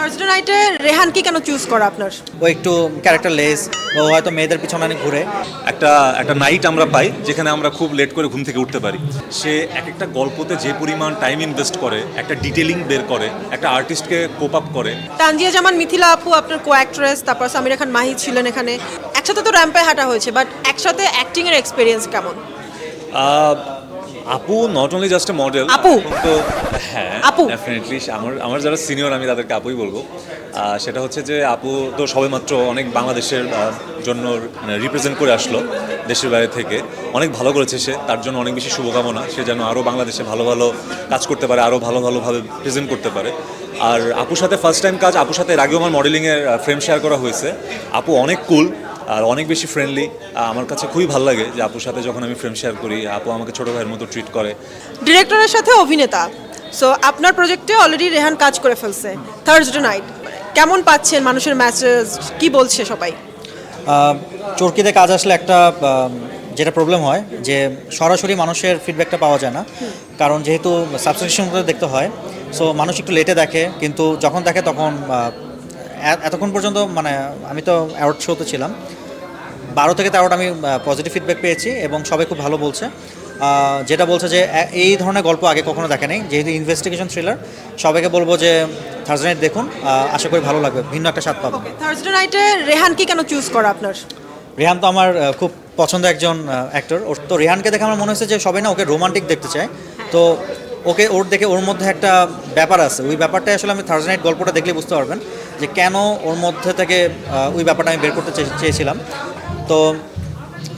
Thursday নাইটে রেহানকে কেন choose করা আপনার? ও একটু ক্যারেক্টার লেস ও হয়তো মেয়েদের পিছনে অনেক ঘুরে। একটা একটা নাইট আমরা পাই যেখানে আমরা খুব লেট করে ঘুম থেকে উঠতে পারি। সে এক একটা গল্পতে যে পরিমাণ টাইম ইনভেস্ট করে একটা ডিটেলিং বের করে একটা আর্টিস্টকে কোপ আপ করে। তানজিয়া জামান মিথিলা আপু আপনার কো অ্যাক্ট্রেস তারপর সামিরা খান মাহি ছিলেন এখানে। একসাথে তো র্যাম্পে হাঁটা হয়েছে বাট একসাথে অ্যাক্টিং এর এক্সপিরিয়েন্স কেমন আপু not only just a model আপু। তো হ্যাঁ আপু। ডেফিনেটলি আমার আমার যারা সিনিয়র আমি তাদেরকে আপুই বলব। সেটা হচ্ছে যে আপু তো সবেমাত্র অনেক বাংলাদেশের জন্য মানে রিপ্রেজেন্ট করে আসলো দেশের বাইরে থেকে। অনেক ভালো করেছে সে তার জন্য অনেক বেশি শুভকামনা। সে যেন আরও বাংলাদেশে ভালো ভালো কাজ করতে পারে আরও ভালো ভালোভাবে প্রেজেন্ট করতে পারে। আর আপুর সাথে ফার্স্ট টাইম কাজ আপুর সাথে এর আগেও আমার মডেলিংয়ের ফ্রেম শেয়ার করা হয়েছে। আপু অনেক কুল আর অনেক বেশি ফ্রেন্ডলি আমার কাছে খুবই ভালো লাগে যে আপুর সাথে যখন আমি ফ্রেম শেয়ার করি আপু আমাকে ছোটো ভাইয়ের মতো ট্রিট করে। ডিরেক্টরের সাথে অভিনেতা। সো আপনার প্রজেক্টে অলরেডি রেহান কাজ করে ফেলছে থার্সডে নাইট কেমন পাচ্ছেন মানুষের মেসেজ কি বলছে সবাই? চরকিতে কাজ আসলে একটা যেটা প্রবলেম হয় যে সরাসরি মানুষের ফিডব্যাকটা পাওয়া যায় না। কারণ যেহেতু সাবস্ক্রিপশন দেখতে হয় সো মানুষ একটু লেটে দেখে কিন্তু যখন দেখে তখন এতক্ষণ পর্যন্ত মানে আমি তো অ্যাওয়ার্ড শোতে ছিলাম। বারো থেকে তেরোটা আমি পজিটিভ ফিডব্যাক পেয়েছি এবং সবাই খুব ভালো বলছে। যেটা বলছে যে এই ধরনের গল্প আগে কখনো দেখে নেই। যেহেতু ইনভেস্টিগেশন থ্রিলার সবাইকে বলব যে থার্সডে নাইট দেখুন। আশা করি ভালো লাগবে। ভিন্ন একটা স্বাদ পাবেন থার্সডে নাইটে রেহান রেহানকে কেন চুজ করা আপনার? রেহান তো আমার খুব পছন্দ একজন অ্যাক্টর ওর তো রেহানকে দেখে আমার মনে হয়েছে যে সবাই না ওকে রোমান্টিক দেখতে চায়। তো ওকে ওর দেখে ওর মধ্যে একটা ব্যাপার আছে। ওই ব্যাপারটা আসলে আমি থার্সডে নাইট গল্পটা দেখলে বুঝতে পারবেন। যে কেন ওর মধ্যে থেকে ওই ব্যাপারটা আমি বের করতে চেয়ে- চেয়েছিলাম। তো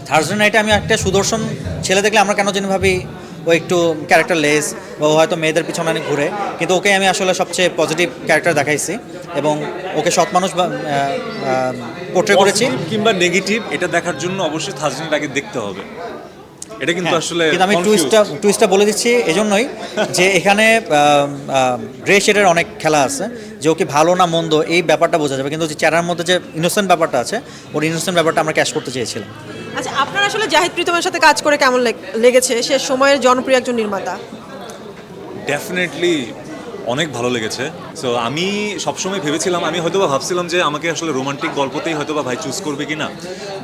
থার্সডে নাইটে আমি একটা সুদর্শন ছেলে দেখলে আমরা কেন জানি ভাবি ও একটু ক্যারেক্টার লেস ও হয়তো মেয়েদের পিছনে অনেক ঘুরে। কিন্তু ওকে আমি আসলে সবচেয়ে পজিটিভ ক্যারেক্টার দেখাইছি এবং ওকে সৎ মানুষ পোট্রে করেছি। কিংবা নেগেটিভ এটা দেখার জন্য অবশ্যই থার্সডে নাইট আগে দেখতে হবে। এটা কিন্তু হ্যাঁ, আসলে কিন্তু আমি টুইস্টটা টুইস্টটা বলে দিচ্ছি এজন্যই যে এখানে গ্রে শেডের অনেক খেলা আছে যে ওকে ভালো না মন্দ এই ব্যাপারটা বোঝা যাবে। কিন্তু যে চেহারার মধ্যে যে ইনোসেন্ট ব্যাপারটা আছে ওর ইনোসেন্ট ব্যাপারটা আমরা ক্যাশ করতে চেয়েছিলাম। আচ্ছা আপনার আসলে জাহিদ প্রীতমের সাথে কাজ করে কেমন লেগ- লেগেছে? সে সময়ের জনপ্রিয় একজন নির্মাতা। ডেফিনেটলি অনেক ভালো লেগেছে। সো আমি সবসময় ভেবেছিলাম, আমি হয়তো বা ভাবছিলাম যে আমাকে আসলে রোমান্টিক গল্পতেই হয়তো বা ভাই চুজ করবে কি না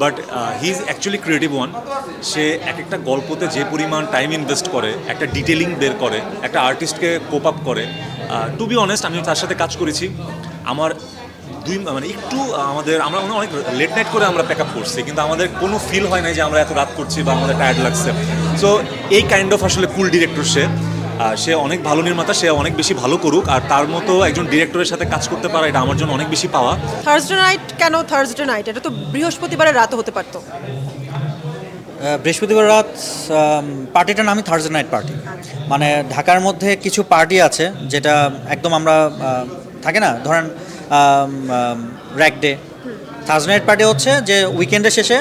but he is actually creative one সে এক একটা গল্পতে যে পরিমাণ টাইম ইনভেস্ট করে, একটা ডিটেলিং বের করে, একটা আর্টিস্টকে কোপ আপ করে টু বি অনেস্ট আমি তার সাথে কাজ করেছি। আমার দুই মানে একটু আমাদের, আমরা মনে অনেক লেট নাইট করে আমরা প্যাক আপ করছি, কিন্তু আমাদের কোনো ফিল হয় না যে আমরা এত রাত করছি বা আমাদের টায়ার্ড লাগছে। সো এই কাইন্ড অফ আসলে কুল ডিরেক্টর সে। সে অনেক ভালো নির্মাতা সে অনেক বেশি ভালো করুক আর তার মতো একজন ডিরেক্টরের সাথে কাজ করতে পারা এটা আমার জন্য অনেক বেশি পাওয়া। থার্সডে নাইট কেন থার্সডে নাইট এটা তো বৃহস্পতিবারের রাতও হতে পারতো। বৃহস্পতিবার রাত পার্টিটার নামই থার্সডে নাইট পার্টি মানে ঢাকার মধ্যে কিছু পার্টি আছে যেটা একদম আমরা থাকে না? ধরেন rag day Thursday night party হচ্ছে যে উইকেন্ডের শেষে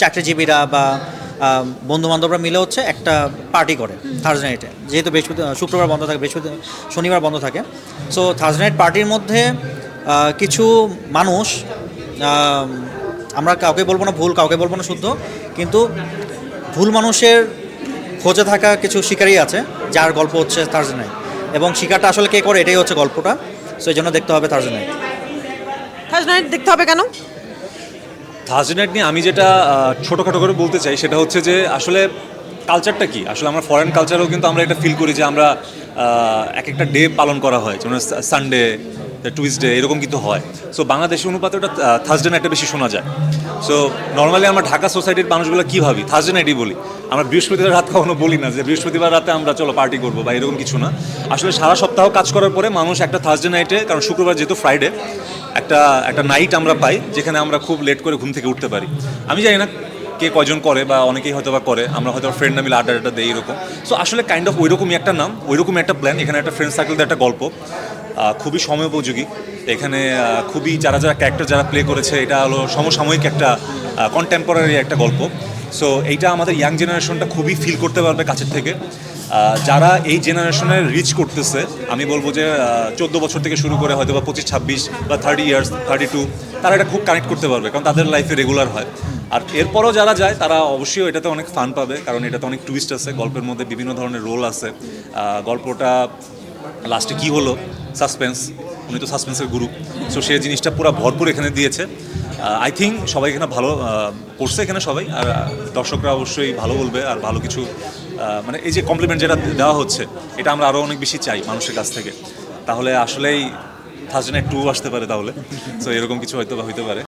চাকরিজীবীরা বা বন্ধু বান্ধবরা মিলে হচ্ছে একটা পার্টি করে থার্সডে নাইটে যেহেতু বৃহস্পতি শুক্রবার বন্ধ থাকে বৃহস্পতি শনিবার বন্ধ থাকে। সো থার্সডে নাইট পার্টির মধ্যে কিছু মানুষ আমরা কাউকে বলব না ভুল কাউকে বলব না শুদ্ধ কিন্তু ভুল মানুষের খোঁজে থাকা কিছু শিকারই আছে যার গল্প হচ্ছে থার্সডে নাইট এবং শিকারটা আসলে কে করে এটাই হচ্ছে গল্পটা। সো এই জন্য দেখতে হবে থার্সডে নাইট থার্সডে নাইট দেখতে হবে কেন? থার্সডে নাইট নিয়ে আমি যেটা ছোটোখাটো করে বলতে চাই সেটা হচ্ছে যে আসলে কালচারটা কি? আসলে আমরা ফরেন কালচারেও কিন্তু আমরা এটা ফিল করি যে আমরা এক একটা ডে পালন করা হয়। যেমন সানডে টুইসডে এরকম কিন্তু হয়। সো বাংলাদেশের অনুপাতে ওটা থার্সডে নাইটটা বেশি শোনা যায়। সো নর্মালি আমরা ঢাকা সোসাইটির মানুষগুলো কী ভাবি? থার্সডে নাইটই বলি। আমরা বৃহস্পতিবার রাত কখনো বলি না যে, বৃহস্পতিবার রাতে আমরা চলো পার্টি করব বা এরকম কিছু না। আসলে সারা সপ্তাহ কাজ করার পরে মানুষ একটা থার্সডে নাইটে কারণ শুক্রবার যেহেতু ফ্রাইডে একটা একটা নাইট আমরা পাই, যেখানে আমরা খুব লেট করে ঘুম থেকে উঠতে পারি। আমি জানি না কে কজন করে বা অনেকেই হয়তো বা করে, আমরা হয়তো ফ্রেন্ড না মিলে আড্ডা আড্ডা দেই এরকম। সো আসলে কাইন্ড অফ ওইরকমই একটা নাম, ওইরকমই একটা প্ল্যান এখানে একটা ফ্রেন্ড সার্কেলদের একটা গল্প। খুবই সময়োপযোগী। এখানে খুবই যারা যারা ক্যারেক্টার যারা প্লে করেছে, এটা হলো সমসাময়িক একটা কন্টেম্পোরারি একটা গল্প। সো এইটা আমাদের ইয়াং জেনারেশনটা খুবই ফিল করতে পারবে কাছের থেকে। যারা এই জেনারেশনের রিচ করতেছে, আমি বলব যে চোদ্দ বছর থেকে শুরু করে হয়তো বা পঁচিশ, ছাব্বিশ বা থার্টি ইয়ার্স থার্টি টু তারা এটা খুব কানেক্ট করতে পারবে, কারণ তাদের লাইফে রেগুলার হয়। আর এরপরও যারা যায়, তারা অবশ্যই এটাতে অনেক ফান পাবে, কারণ এটাতে অনেক টুইস্ট আছে। গল্পের মধ্যে বিভিন্ন ধরনের রোল আছে। গল্পটা লাস্টে কি হলো? সাসপেন্স উনি তো সাসপেন্সের গুরু সো সে জিনিসটা পুরো ভরপুর এখানে দিয়েছে। আই থিঙ্ক সবাই এখানে ভালো পড়ছে এখানে সবাই। আর দর্শকরা অবশ্যই ভালো বলবে আর ভালো কিছু মানে এই যে কমপ্লিমেন্ট যেটা দেওয়া হচ্ছে, এটা আমরা আরও অনেক বেশি চাই মানুষের কাছ থেকে। তাহলে আসলেই থার্সডে টু আসতে পারে তাহলে। সো এরকম কিছু হয়তো বা হইতে পারে।